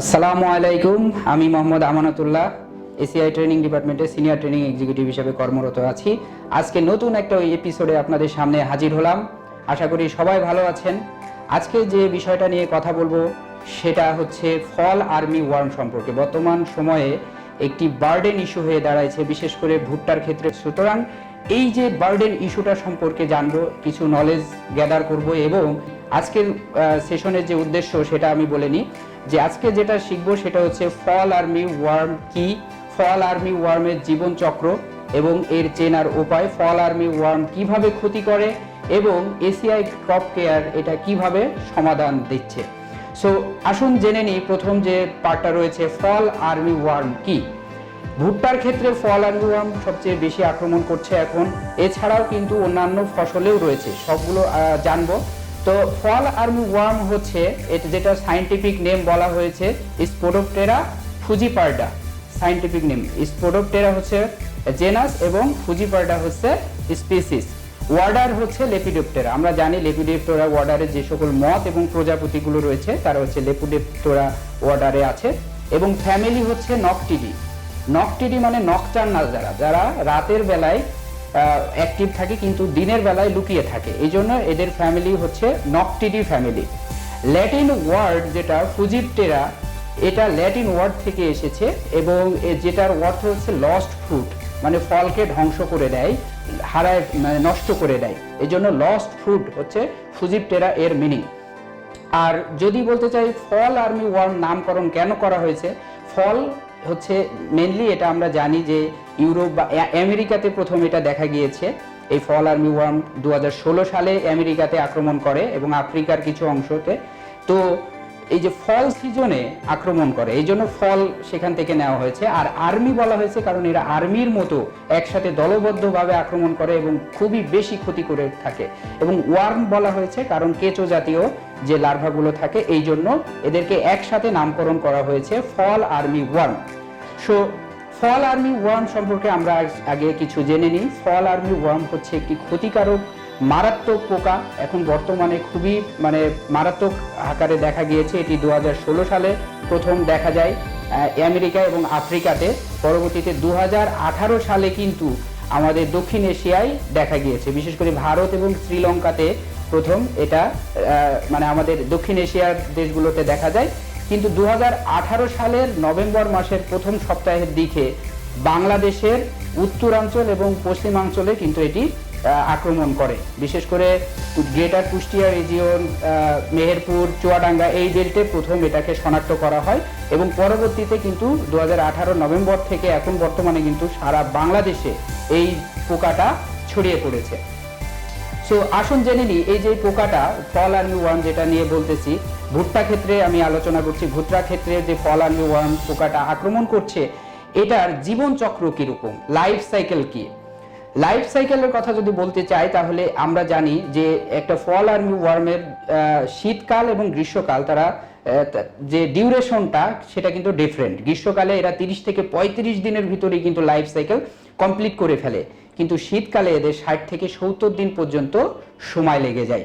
আসসালামু আলাইকুম, আমি মোহাম্মদ আমানতুল্লাহ এসিআই ট্রেনিং ডিপার্টমেন্টে সিনিয়র ট্রেনিং এক্সিকিউটিভ হিসেবে কর্মরত আছি। আজকে নতুন একটা এপিসোডে আপনাদের সামনে হাজির হলাম। আশা করি সবাই ভালো আছেন। আজকে যে বিষয়টা নিয়ে কথা বলব, সেটা হচ্ছে ফল আর্মি ওয়ার্ম সম্পর্কে। বর্তমান সময়ে একটি বার্ডেন ইস্যু হয়ে দাঁড়াইছে, বিশেষ করে ভুট্টার ক্ষেত্রে। সুতরাং এই যে বার্ডেন ইস্যুটা সম্পর্কে জানব, কিছু নলেজ গ্যাদার করব এবং আজকের সেশনের যে উদ্দেশ্য সেটা আমি বলে নিই যে আজকে যেটা শিখব সেটা হচ্ছে ফল আর্মি ওয়ার্ম কি? ফল আর্মি ওয়ার্মের জীবন চক্র এবং এর চেনার উপায়। ফল আর্মি ওয়ার্ম কীভাবে ক্ষতি করে এবং এসিআই ক্রপ কেয়ার এটা কীভাবে সমাধান দিচ্ছে। সো আসুন জেনে নিই প্রথম যে পার্টটা রয়েছে ফল আর্মি ওয়ার্ম কি। ভুট্টার ক্ষেত্রে ফল আর্মিওয়ার্ম সবচেয়ে বেশি আক্রমণ করছে এখন। এছাড়াও কিন্তু অন্যান্য ফসলেও রয়েছে, সবগুলো জানব। তো ফল আর্মি ওয়ার্ম হচ্ছে, এটা, যেটা সাইন্টিফিক নেম বলা হয়েছে স্পোডোপটেরা ফুজিপার্ডা সাইন্টিফিক নেম স্পোডোপটেরা হচ্ছে জেনাস এবং ফুজিপার্ডা হচ্ছে স্পিসিস ওয়ার্ডার হচ্ছে লেপিডোপ্টেরা আমরা জানি লেপিডোপ্টেরা ওয়ার্ডারে যে সকল মত এবং প্রজাপতিগুলো রয়েছে, তারা হচ্ছে লেপিডোপ্টেরা ওয়ার্ডারে আছে। এবং ফ্যামিলি হচ্ছে নকটিডি নকটিডি মানে নকটার্নাল যারা যারা রাতের বেলায় অ্যাক্টিভ থাকে কিন্তু দিনের বেলায় লুকিয়ে থাকে। এই জন্য এদের ফ্যামিলি হচ্ছে নকটিডি ফ্যামিলি ল্যাটিন ওয়ার্ড যেটা ফুজিপটেরা এটা ল্যাটিন ওয়ার্ড থেকে এসেছে এবং যেটার অর্থ হচ্ছে লস্ট ফ্রুট মানে ফলকে ধ্বংস করে দেয়, হারায় মানে নষ্ট করে দেয়। এই জন্য লস্ট ফ্রুট হচ্ছে ফুজিপটেরা এর মিনিং আর যদি বলতে চাই, ফল আর্মি ওয়ার্ম নামকরণ কেন করা হয়েছে? ফল হচ্ছে মেনলি এটা আমরা জানি যে ইউরোপ বা আমেরিকাতে প্রথম এটা দেখা গিয়েছে। এই ফল আর্মি ওয়ার্ম দু হাজার ষোলো সালে আমেরিকাতে আক্রমণ করে এবং আফ্রিকার কিছু অংশতে। তো এই যে ফল সিজনে আক্রমণ করে, এই জন্য ফল সেখান থেকে নেওয়া হয়েছে। আর আর্মি বলা হয়েছে কারণ এরা আর্মির মতো একসাথে দলবদ্ধভাবে আক্রমণ করে এবং খুবই বেশি ক্ষতি করে থাকে। এবং ওয়ার্ম বলা হয়েছে কারণ কেঁচো জাতীয় যে লার্ভাগুলো থাকে, এই জন্য এদেরকে একসাথে নামকরণ করা হয়েছে fall army worm so, fall army worm সম্পর্কে আমরা আগে কিছু জেনে নিই। ফল আর্মি ওয়ার্ম হচ্ছে একটি ক্ষতিকারক মারাত্মক পোকা এখন বর্তমানে খুবই মানে মারাত্মক আকারে দেখা গিয়েছে। এটি দু হাজার ষোলো সালে প্রথম দেখা যায় আমেরিকা এবং আফ্রিকাতে। পরবর্তীতে দু হাজার আঠারো সালে কিন্তু আমাদের দক্ষিণ এশিয়ায় দেখা গিয়েছে। বিশেষ করে ভারত এবং শ্রীলঙ্কাতে প্রথম এটা মানে আমাদের দক্ষিণ এশিয়ার দেশগুলোতে দেখা যায়। কিন্তু দু হাজার আঠারো সালের নভেম্বর মাসের প্রথম সপ্তাহের দিকে বাংলাদেশের উত্তরাঞ্চল এবং পশ্চিমাঞ্চলে কিন্তু এটি আক্রমণ করে। বিশেষ করে গ্রেটার কুষ্টিয়া রিজিয়ন মেহেরপুর, চুয়াডাঙ্গা এই বেল্টে প্রথম এটাকে শনাক্ত করা হয় এবং পরবর্তীতে কিন্তু দু হাজার আঠারো নভেম্বর থেকে এখন বর্তমানে কিন্তু সারা বাংলাদেশে এই পোকাটা ছড়িয়ে পড়েছে। সো আসুন জেনে নিই, এই যে পোকাটা, ফল আর্মি ওয়ার্ম যেটা নিয়ে বলতেছি, ভুট্টা ক্ষেত্রে আমি আলোচনা করছি, ভুট্টা ক্ষেত্রে যে ফল আর্মি ওয়ার্ম পোকাটা আক্রমণ করছে, এটার জীবন চক্র কীরকম? লাইফ সাইকেল কি? লাইফ সাইকেলের কথা যদি বলতে চাই, তাহলে আমরা জানি যে একটা ফল আর্মি ওয়ার্মের শীতকাল এবং গ্রীষ্মকাল, তারা যে ডিউরেশনটা সেটা কিন্তু ডিফারেন্ট গ্রীষ্মকালে এরা তিরিশ থেকে পঁয়ত্রিশ দিনের ভিতরেই কিন্তু লাইফ সাইকেল কমপ্লিট করে ফেলে। কিন্তু শীতকালে এদের ষাট থেকে সত্তর দিন পর্যন্ত সময় লেগে যায়।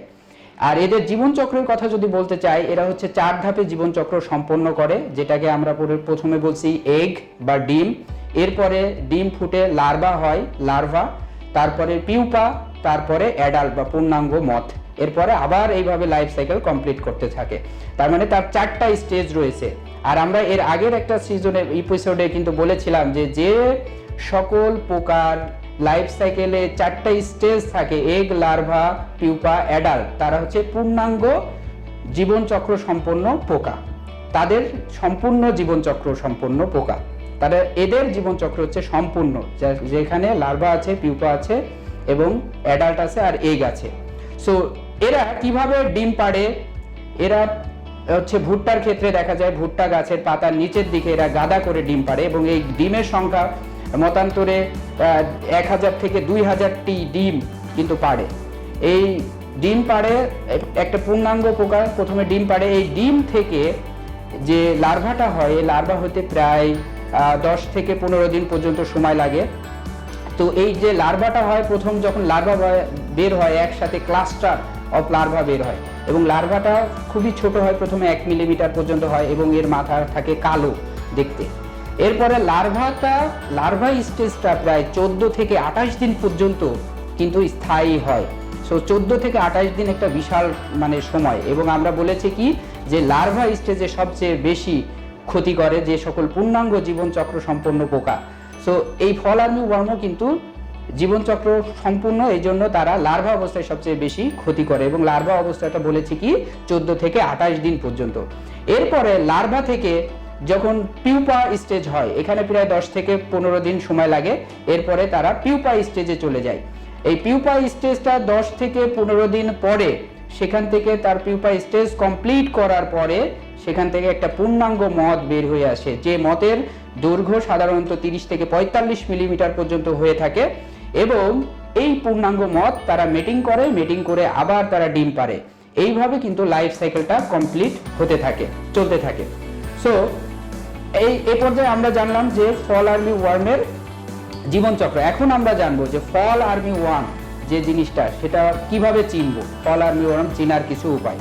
আর এদের জীবনচক্রের কথা যদি বলতে চাই, এরা হচ্ছে চার ধাপে জীবনচক্র সম্পন্ন করে, যেটাকে আমরা প্রথমে বলছি এগ বা ডিম। এরপরে ডিম ফুটে লার্ভা হয় লার্ভা তারপরে পিউপা, তারপরে অ্যাডাল্ট বা পূর্ণাঙ্গ মথ এরপরে আবার এইভাবে লাইফ সাইকেল কমপ্লিট করতে থাকে। তার মানে তার চারটা স্টেজ রয়েছে। আর আমরা এর আগের একটা সিজনে এপিসোডে কিন্তু বলেছিলাম যে যে সকল পোকার লাইফ সাইকেলে চারটা স্টেজ থাকে, এগ, লার্ভা, পিউপা, অ্যাডাল্ট, তারা হচ্ছে পূর্ণাঙ্গ জীবনচক্র সম্পন্ন পোকা। তাদের সম্পূর্ণ জীবনচক্র সম্পন্ন পোকা। তাদের এদের জীবনচক্র হচ্ছে সম্পূর্ণ যেখানে লার্ভা আছে পিউপা আছে এবং অ্যাডাল্ট আছে আর এগ আছে। সো এরা কীভাবে ডিম পাড়ে? এরা হচ্ছে ভুট্টার ক্ষেত্রে দেখা যায় ভুট্টা গাছের পাতার নিচের দিকে এরা গাদা করে ডিম পাড়ে এবং এই ডিমের সংখ্যা মতান্তরে এক হাজার থেকে দুই হাজারটি ডিম কিন্তু পাড়ে। এই ডিম পাড়ে, একটা পূর্ণাঙ্গ পোকা প্রথমে ডিম পাড়ে। এই ডিম থেকে যে লার্ভাটা হয় এই লার্ভা হতে প্রায় দশ থেকে পনেরো দিন পর্যন্ত সময় লাগে। তো এই যে লার্ভাটা হয়, প্রথম যখন লার্ভা বের হয়, একসাথে ক্লাস্টার অফ লার্ভা বের হয় এবং লার্ভাটা খুবই ছোট হয়, প্রথমে এক মিলিমিটার পর্যন্ত হয় এবং এর মাথা থাকে কালো দেখতে। এরপরে লার্ভাটা লার্ভা স্টেজটা প্রায় চোদ্দ থেকে আঠাশ দিন পর্যন্ত কিন্তু স্থায়ী হয়। সো চোদ্দ থেকে আঠাশ দিন একটা বিশাল মানে সময় এবং আমরা বলেছি কি যে লার্ভা স্টেজে সবচেয়ে বেশি ক্ষতি করে যে সকল পূর্ণাঙ্গ জীবনচক্র সম্পন্ন পোকা সো এই ফল আর্মি ওয়ার্মও কিন্তু জীবনচক্র সম্পূর্ণ, এই জন্য তারা লার্ভা অবস্থায় সবচেয়ে বেশি ক্ষতি করে এবং লার্ভা অবস্থাটা বলেছি কি, চোদ্দ থেকে আঠাশ দিন পর্যন্ত। এরপরে লার্ভা থেকে যখন পিউপা স্টেজ হয়, এখানে প্রায় দশ থেকে পনেরো দিন সময় লাগে, এরপরে তারা পিউপা স্টেজে চলে যায়। এই পিউপা স্টেজটা দশ থেকে পনেরো দিন পরে, সেখান থেকে তার পিউপা স্টেজ কমপ্লিট করার পরে সেখান থেকে একটা পূর্ণাঙ্গ মদ বের হয়ে আসে। যে মতের দৈর্ঘ্য সাধারণত তিরিশ থেকে পঁয়তাল্লিশ মিলিমিটার পর্যন্ত হয়ে থাকে এবং এই পূর্ণাঙ্গ মদ তারা মেটিং করে মেটিং করে আবার তারা ডিম পারে এইভাবে কিন্তু লাইফ সাইকেলটা কমপ্লিট হতে থাকে, চলতে থাকে। সো এই, এ পর্যায়ে আমরা জানলাম যে ফল আর্মি ওয়ার্মের জীবনচক্র। এখন আমরা জানব যে ফল আর্মি ওয়ার্ম যে জিনিসটা, সেটা কীভাবে চিনবো? ফল আর্মি ওয়ার্ম চিনার কিছু উপায়।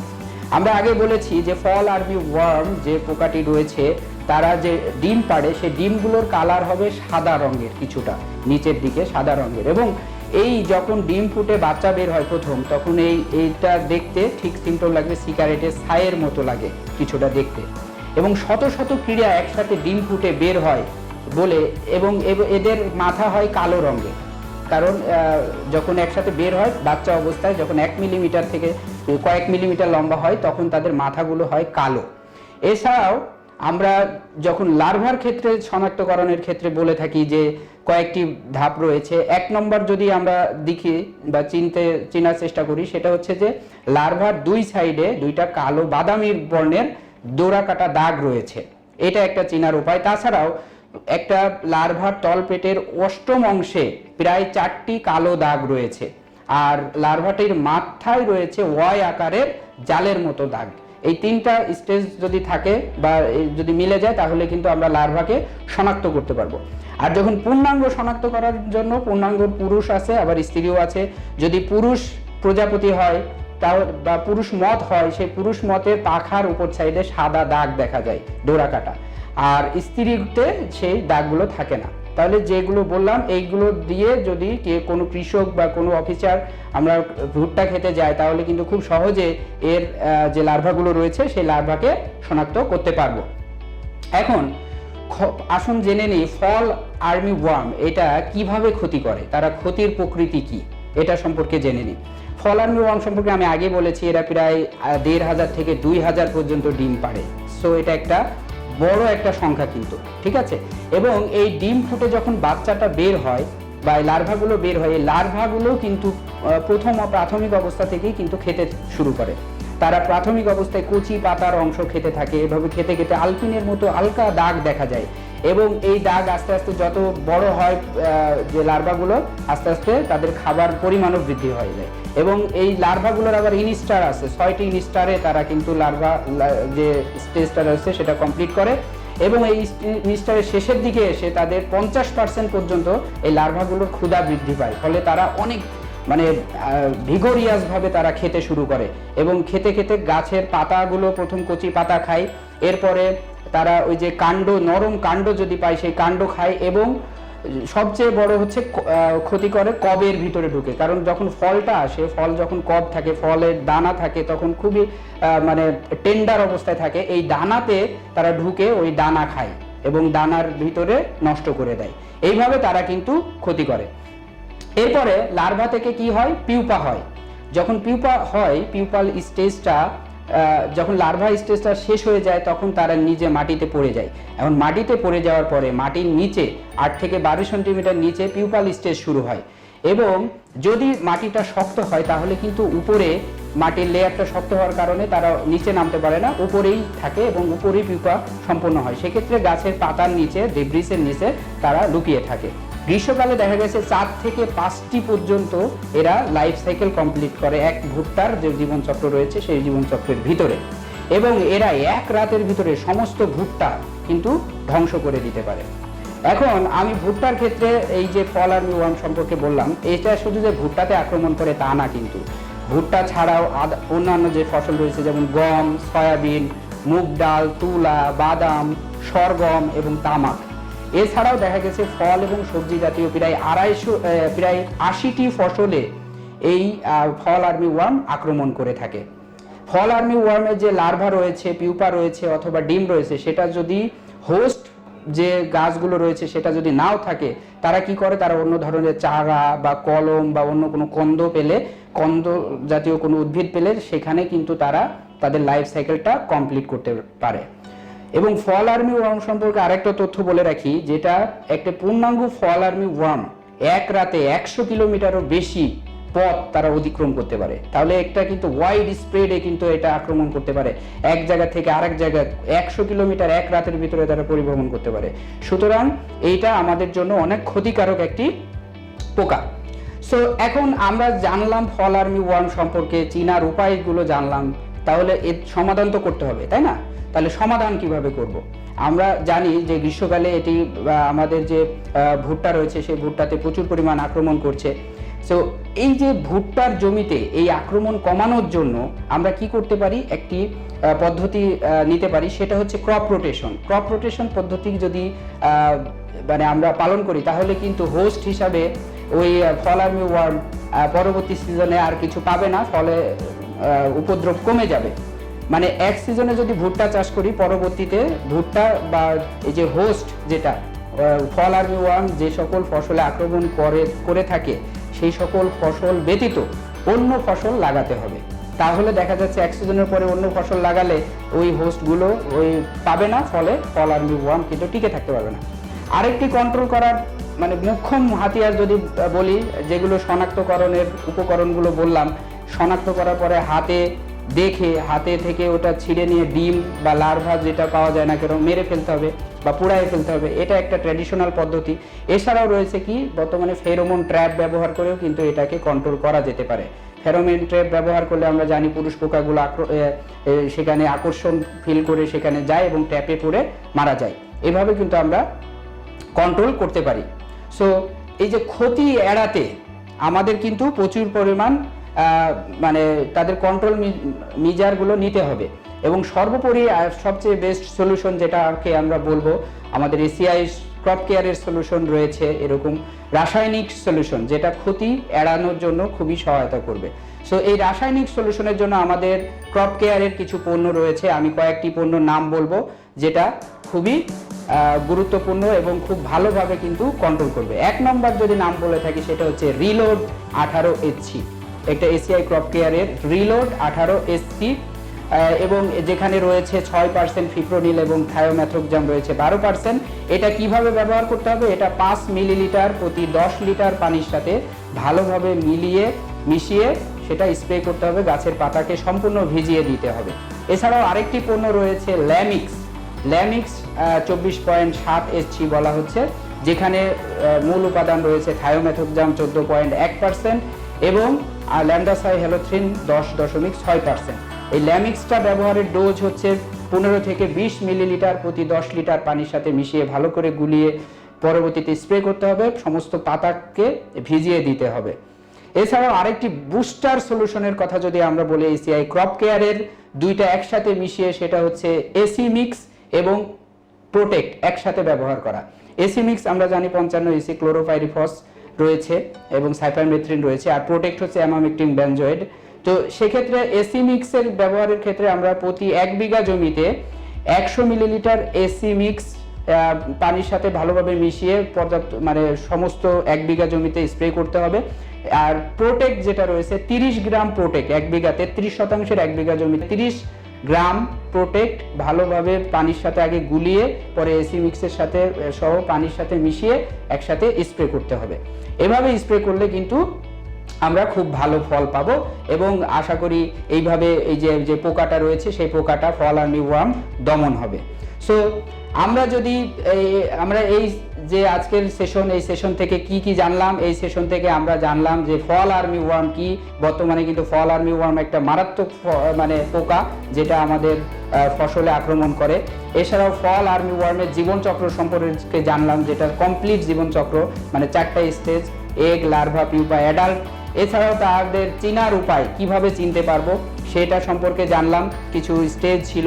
আমরা আগে বলেছি যে ফল আর্মি ওয়ার্ম যে পোকাটি রয়েছে, তারা যে ডিম পাড়ে সেই ডিমগুলোর কালার হবে সাদা রঙের কিছুটা, নিচের দিকে সাদা রঙের। এবং এই যখন ডিম ফুটে বাচ্চা বের হয় প্রথম, তখন এই, এইটা দেখতে ঠিক সিমটম লাগবে, সিগারেটের ছায়ের মতো লাগে কিছুটা দেখতে। এবং শত শত ক্রীড়া একসাথে ডিম ফুটে বের হয় বলে, এবং এদের মাথা হয় কালো রঙের। কারণ যখন একসাথে বের হয়, বাচ্চা অবস্থায় যখন এক মিলিমিটার থেকে কয়েক মিলিমিটার লম্বা হয়, তখন তাদের মাথাগুলো হয় কালো। এছাড়াও আমরা যখন লার্ভার ক্ষেত্রে শনাক্তকরণের ক্ষেত্রে বলে থাকি যে কয়েকটি ধাপ রয়েছে, এক নম্বর যদি আমরা দেখি বা চিনতে, চেনার চেষ্টা করি, সেটা হচ্ছে যে লার্ভার দুই সাইডে দুইটা কালো বাদামি বর্ণের দোরা কাটা দাগ রয়েছে। এটা একটা চেনার উপায়। তাছাড়াও একটা লার্ভার তলপেটের অষ্টম অংশে প্রায় চারটি কালো দাগ রয়েছে। আর লার্ভাটির মাথায় রয়েছে ওয়াই আকারের জালের মতো দাগ। এই তিনটা স্টেজ যদি থাকে বা যদি মিলে যায়, তাহলে কিন্তু আমরা লার্ভাকে শনাক্ত করতে পারব। আর যখন পূর্ণাঙ্গ শনাক্ত করার জন্য পূর্ণাঙ্গ পুরুষ আছে, আবার স্ত্রীও আছে, যদি পুরুষ প্রজাপতি হয়, তাও বা পুরুষ মত হয়, সেই পুরুষ মতের পাখার উপর সাইডে সাদা দাগ দেখা যায় ডোরা কাটা আর স্ত্রীতে সেই দাগগুলো থাকে না। তাহলে যেগুলো বললাম, এইগুলো দিয়ে যদি কোনো কৃষক বা কোনো অফিসার আমরা ভুট্টা খেতে যাই তাহলে কিন্তু খুব সহজে এর যে লার্ভাগুলো রয়েছে, সেই লার্ভাকে শনাক্ত করতে পারব। এখন আসুন জেনে নিই ফল আর্মি ওয়ার্ম এটা কীভাবে ক্ষতি করে? তারা ক্ষতির প্রকৃতি কি? এটা সম্পর্কে জেনে নিই। ফল আর্মি ওয়ার্ম সম্পর্কে আমি আগে বলেছি, এরা প্রায় দেড় হাজার থেকে দুই হাজার পর্যন্ত ডিম পাড়ে। সো এটা একটা বড় একটা সংখ্যা কিন্তু, ঠিক আছে? এবং এই ডিম ফুটে যখন বাচ্চাটা বের হয় বা এই লার্ভাগুলো বের হয়, এই লার্ভাগুলো কিন্তু প্রথম প্রাথমিক অবস্থা থেকেই কিন্তু খেতে শুরু করে। তারা প্রাথমিক অবস্থায় কচি পাতার অংশ খেতে থাকে, এভাবে খেতে খেতে আলপিনের মতো হালকা দাগ দেখা যায়। এবং এই দাগ আস্তে আস্তে যত বড় হয় যে লার্ভাগুলো, আস্তে আস্তে তাদের খাবার পরিমাণও বৃদ্ধি হয়ে যায়। এবং এই লার্ভাগুলোর আবার ইনস্টার আছে। ছয়টি ইনস্টারে তারা কিন্তু লার্ভা যে স্টেজটা রয়েছে সেটা কমপ্লিট করে এবং এই ইনস্টারের শেষের দিকে এসে তাদের পঞ্চাশ পার্সেন্ট পর্যন্ত এই লার্ভাগুলোর ক্ষুধা বৃদ্ধি পায়। ফলে তারা অনেক মানে ভিগোরিয়াস ভাবে তারা খেতে শুরু করে এবং খেতে খেতে গাছের পাতাগুলো প্রথম কচি পাতা খায়। এরপরে তারা ওই যে কাণ্ড, নরম কাণ্ড যদি পায় সেই কাণ্ড খায় এবং সবচেয়ে বড় হচ্ছে ক্ষতি করে কবের ভিতরে ঢুকে। কারণ যখন ফলটা আসে, ফল যখন কব থাকে, ফলের দানা থাকে, তখন খুবই মানে টেন্ডার অবস্থায় থাকে। এই দানাতে তারা ঢুকে ওই দানা খায় এবং দানার ভিতরে নষ্ট করে দেয়। এইভাবে তারা কিন্তু ক্ষতি করে। এরপরে লার্ভা থেকে কি হয়? পিউপা হয়। যখন পিউপা হয়, পিউপাল স্টেজটা যখন লার্ভা স্টেজটা শেষ হয়ে যায়, তখন তারা নিজে মাটিতে পড়ে যায়। এখন মাটিতে পড়ে যাওয়ার পরে মাটির নিচে আট থেকে বারো সেন্টিমিটার নিচে পিউপাল স্টেজ শুরু হয়। এবং যদি মাটিটা শক্ত হয়, তাহলে কিন্তু উপরে মাটির লেয়ারটা শক্ত হওয়ার কারণে তারা নিচে নামতে পারে না, উপরেই থাকে এবং উপরেই পিউপা সম্পন্ন হয়। সেক্ষেত্রে গাছের পাতার নিচে ডেব্রিসের নিচে তারা লুকিয়ে থাকে। গ্রীষ্মকালে দেখা গেছে চার থেকে পাঁচটি পর্যন্ত এরা লাইফ সাইকেল কমপ্লিট করে। এক ভুট্টার যে জীবনচক্র রয়েছে, সেই জীবনচক্রের ভিতরে। এবং এরা এক রাতের ভিতরে সমস্ত ভুট্টা কিন্তু ধ্বংস করে দিতে পারে। এখন আমি ভুট্টার ক্ষেত্রে এই যে ফল আর্মি ওয়ার্ম সম্পর্কে বললাম, এটা শুধু যে ভুট্টাতে আক্রমণ করে তা না কিন্তু। ভুট্টা ছাড়াও অন্যান্য যে ফসল রয়েছে, যেমন গম, সয়াবিন, মুগ ডাল, তুলা, বাদাম, সরগম এবং তামাক। এছাড়াও দেখা গেছে ফল এবং সবজি জাতীয় প্রায় আড়াইশো প্রায় আশিটি ফসলে এই ফল আর্মি ওয়ার্ম আক্রমণ করে থাকে। ফল আর্মি ওয়ার্মের যে লার্ভা রয়েছে, পিউপা রয়েছে অথবা ডিম রয়েছে, সেটা যদি হোস্ট যে গাছগুলো রয়েছে সেটা যদি নাও থাকে, তারা কি করে? তারা অন্য ধরনের চারা বা কলম বা অন্য কোনো কন্দ পেলে, কন্দ জাতীয় কোনো উদ্ভিদ পেলে, সেখানে কিন্তু তারা তাদের লাইফ সাইকেলটা কমপ্লিট করতে পারে। এবং ফল আর্মি ওয়ার্ম সম্পর্কে আরেকটা তথ্য বলে রাখি, যেটা একটা পূর্ণাঙ্গ ফল আর্মি ওয়ার্ম এক রাতে একশো কিলোমিটারও বেশি পথ তারা অতিক্রম করতে পারে। তাহলে একটা কিন্তু ওয়াইড স্প্রেডে কিন্তু এটা আক্রমণ করতে পারে। এক জায়গা থেকে আরেক জায়গায় একশো কিলোমিটার এক রাতের ভিতরে তারা পরিভ্রমণ করতে পারে। সুতরাং এইটা আমাদের জন্য অনেক ক্ষতিকারক একটি পোকা। সো এখন আমরা জানলাম ফল আর্মি ওয়ার্ম সম্পর্কে, চিনার উপায়গুলো জানলাম। তাহলে এর সমাধান তো করতে হবে, তাই না? তাহলে সমাধান কীভাবে করব। আমরা জানি যে গ্রীষ্মকালে এটি আমাদের যে ভুট্টা রয়েছে, সেই ভুট্টাতে প্রচুর পরিমাণ আক্রমণ করছে। সো এই যে ভুট্টার জমিতে এই আক্রমণ কমানোর জন্য আমরা কি করতে পারি? একটি পদ্ধতি নিতে পারি, সেটা হচ্ছে ক্রপ রোটেশন ক্রপ রোটেশন পদ্ধতি যদি মানে আমরা পালন করি, তাহলে কিন্তু হোস্ট হিসাবে ওই ফল আর্মি ওয়ার্ম পরবর্তী সিজনে আর কিছু পাবে না, ফলে উপদ্রব কমে যাবে। মানে এক সিজনে যদি ভুট্টা চাষ করি, পরবর্তীতে ভুট্টা বা এই যে হোস্ট যেটা ফল আর্মি ওয়ার্ম যে সকল ফসলে আক্রমণ করে করে থাকে, সেই সকল ফসল ব্যতীত অন্য ফসল লাগাতে হবে। তাহলে দেখা যাচ্ছে এক সিজনের পরে অন্য ফসল লাগালে ওই হোস্টগুলো ওই পাবে না, ফলে ফল আর্মি ওয়ার্ম কিন্তু টিকে থাকতে পারবে না। আরেকটি কন্ট্রোল করার মানে মুখ্যম হাতিয়ার যদি বলি, যেগুলো শনাক্তকরণের উপকরণগুলো বললাম, শনাক্ত করার পরে হাতে দেখে, হাতে থেকে ওটা ছিঁড়ে নিয়ে ডিম বা লার্ভা যেটা পাওয়া যায় না কেন, মেরে ফেলতে হবে বা পুড়ায় ফেলতে হবে। এটা একটা ট্র্যাডিশনাল পদ্ধতি। এছাড়াও রয়েছে কি, বর্তমানে ফেরোমন ট্র্যাপ ব্যবহার করেও কিন্তু এটাকে কন্ট্রোল করা যেতে পারে। ফেরোমন ট্র্যাপ ব্যবহার করলে আমরা জানি পুরুষ পোকাগুলো সেখানে আকর্ষণ ফিল করে সেখানে যায় এবং ট্যাপে পড়ে মারা যায়। এভাবে কিন্তু আমরা কন্ট্রোল করতে পারি। সো এই যে ক্ষতি এড়াতে আমাদের কিন্তু প্রচুর পরিমাণ মানে তাদের কন্ট্রোল মিজারগুলো নিতে হবে। এবং সর্বোপরি সবচেয়ে বেস্ট সলিউশন যেটাকে আমরা বলব, আমাদের এসিআই ক্রপ কেয়ারের সলিউশন রয়েছে এরকম রাসায়নিক সলিউশন যেটা ক্ষতি এড়ানোর জন্য খুবই সহায়তা করবে। সো এই রাসায়নিক সলিউশনের জন্য আমাদের ক্রপ কেয়ারের কিছু পণ্য রয়েছে। আমি কয়েকটি পণ্য নাম বলব, যেটা খুবই গুরুত্বপূর্ণ এবং খুব ভালোভাবে কিন্তু কন্ট্রোল করবে। এক নম্বর যদি নাম বলে থাকি, সেটা হচ্ছে রিলোড আঠারো এসসি একটা এসিআই ক্রপ কেয়ারের রিলোড আঠারো এসসি এবং যেখানে রয়েছে ছয় পার্সেন্ট ফিপ্রোনিল এবং থায়োম্যাথ্রোকজাম রয়েছে বারো পার্সেন্ট এটা কীভাবে ব্যবহার করতে হবে? এটা পাঁচ মিলিলিটার প্রতি দশ লিটার পানির সাথে ভালোভাবে মিলিয়ে, মিশিয়ে সেটা স্প্রে করতে হবে, গাছের পাতাকে সম্পূর্ণ ভিজিয়ে দিতে হবে। এছাড়াও আরেকটি পণ্য রয়েছে ল্যামিক্স ল্যামিক্স চব্বিশ পয়েন্ট সাত এসছি বলা হচ্ছে, যেখানে মূল উপাদান রয়েছে থায়োমেথোকজাম চোদ্দ পয়েন্ট এক পার্সেন্ট এবং ল্যান্ডাসাই হেলোথ্রিন দশ দশমিক ছয় পার্সেন্ট এই ল্যামিক্সটা ব্যবহারের ডোজ হচ্ছে পনেরো থেকে বিশ মিলিলিটার প্রতি দশ লিটার পানির সাথে মিশিয়ে ভালো করে গুলিয়ে পরবর্তীতে স্প্রে করতে হবে, সমস্ত পাতাকে ভিজিয়ে দিতে হবে। এছাড়াও আরেকটি বুস্টার সলিউশনের কথা যদি আমরা বলি এসিআই ক্রপ কেয়ারের দুইটা একসাথে মিশিয়ে সেটা হচ্ছে এসি মিক্স এবং প্রোটেক্ট একসাথে ব্যবহার করা। এসি মিক্স আমরা জানি পঞ্চান্ন এসি ক্লোরোপাইরিফস রয়েছে এবং সাইপারমেথ্রিন রয়েছে আর প্রোটেক্ট হচ্ছে অ্যামামেকটিন ব্যানজয়েড তো সেক্ষেত্রে এসি মিক্সের ব্যবহারের ক্ষেত্রে আমরা প্রতি এক বিঘা জমিতে একশো মিলিলিটার এসি মিক্স পানির সাথে ভালোভাবে মিশিয়ে পর্যাপ্ত মানে সমস্ত এক বিঘা জমিতে স্প্রে করতে হবে। আর প্রোটেক্ট যেটা রয়েছে তিরিশ গ্রাম প্রোটেক্ট এক বিঘাতে, ত্রিশ শতাংশের এক বিঘা জমিতে, তিরিশ গ্রাম প্রোটেক্ট ভালোভাবে পানির সাথে আগে গুলিয়ে, পরে এসি মিক্সের সাথে সহ পানির সাথে মিশিয়ে একসাথে স্প্রে করতে হবে। এভাবে স্প্রে করলে কিন্তু আমরা খুব ভালো ফল পাবো এবং আশা করি এইভাবে এই যে যে পোকাটা রয়েছে, সেই পোকাটা ফল আর ওয়ার্ম দমন হবে। সো আমরা যদি আমরা এই যে আজকের সেশন এই সেশন থেকে কি কি জানলাম, এই সেশন থেকে আমরা জানলাম যে ফল আর্মি ওয়ার্ম কি। বর্তমানে কিন্তু ফল আর্মি ওয়ার্ম একটা মারাত্মক মানে পোকা, যেটা আমাদের ফসলে আক্রমণ করে। এছাড়াও ফল আর্মি ওয়ার্মের জীবনচক্র সম্পর্কে জানলাম যেটা কমপ্লিট জীবনচক্র মানে চারটা stage egg larva pupa adult এছাড়াও তাদের চিনার উপায়, কীভাবে চিনতে পারব, সেটা সম্পর্কে জানলাম, কিছু স্টেজ ছিল।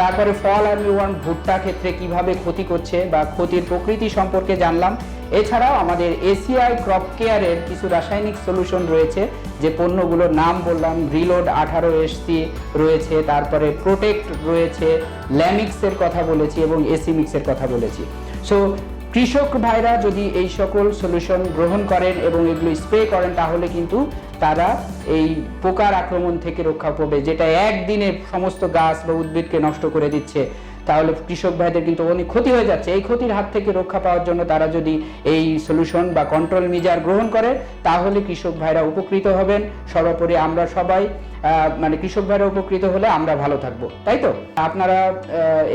তারপরে ফল আর্মি ওয়ান ভুট্টা ক্ষেত্রে কীভাবে ক্ষতি করছে বা ক্ষতির প্রকৃতি সম্পর্কে জানলাম। এছাড়াও আমাদের এসিআই ক্রপ কেয়ারের কিছু রাসায়নিক সলিউশন রয়েছে, যে পণ্যগুলোর নাম বললাম রিলোড আঠারো এসসি রয়েছে, তারপরে প্রোটেক্ট রয়েছে ল্যামিক্সের কথা বলেছি এবং এসিমিক্সের কথা বলেছি। সো কৃষক ভাইরা যদি এই সকল সলিউশন গ্রহণ করেন এবং এগুলো স্প্রে করেন, তাহলে কিন্তু তারা এই পোকার আক্রমণ থেকে রক্ষা পাবে, যেটা একদিনে সমস্ত গাছ বা উদ্ভিদকে নষ্ট করে দিচ্ছে। তাহলে কৃষক ভাইদের কিন্তু অনেক ক্ষতি হয়ে যাচ্ছে। এই ক্ষতির হাত থেকে রক্ষা পাওয়ার জন্য তারা যদি এই সলিউশন বা কন্ট্রোল মিজার গ্রহণ করে, তাহলে কৃষক ভাইরা উপকৃত হবেন। সর্বোপরি আমরা সবাই মানে কৃষক ভাইরা উপকৃত হলে আমরা ভালো থাকব। তাই তো? আপনারা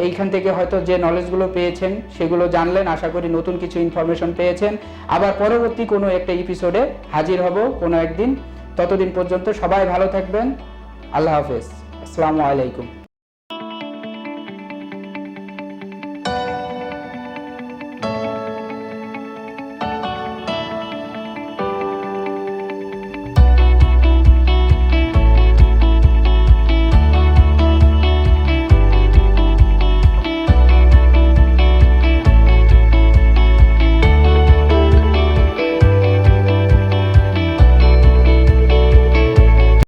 এইখান থেকে হয়তো যে নলেজগুলো পেয়েছেন, সেগুলো জানলেন। আশা করি নতুন কিছু ইনফরমেশন পেয়েছেন। আবার পরবর্তী কোনো একটা এপিসোডে হাজির হব কোনো একদিন। ততদিন পর্যন্ত সবাই ভালো থাকবেন। আল্লাহ হাফেজ। আসসালামু আলাইকুম।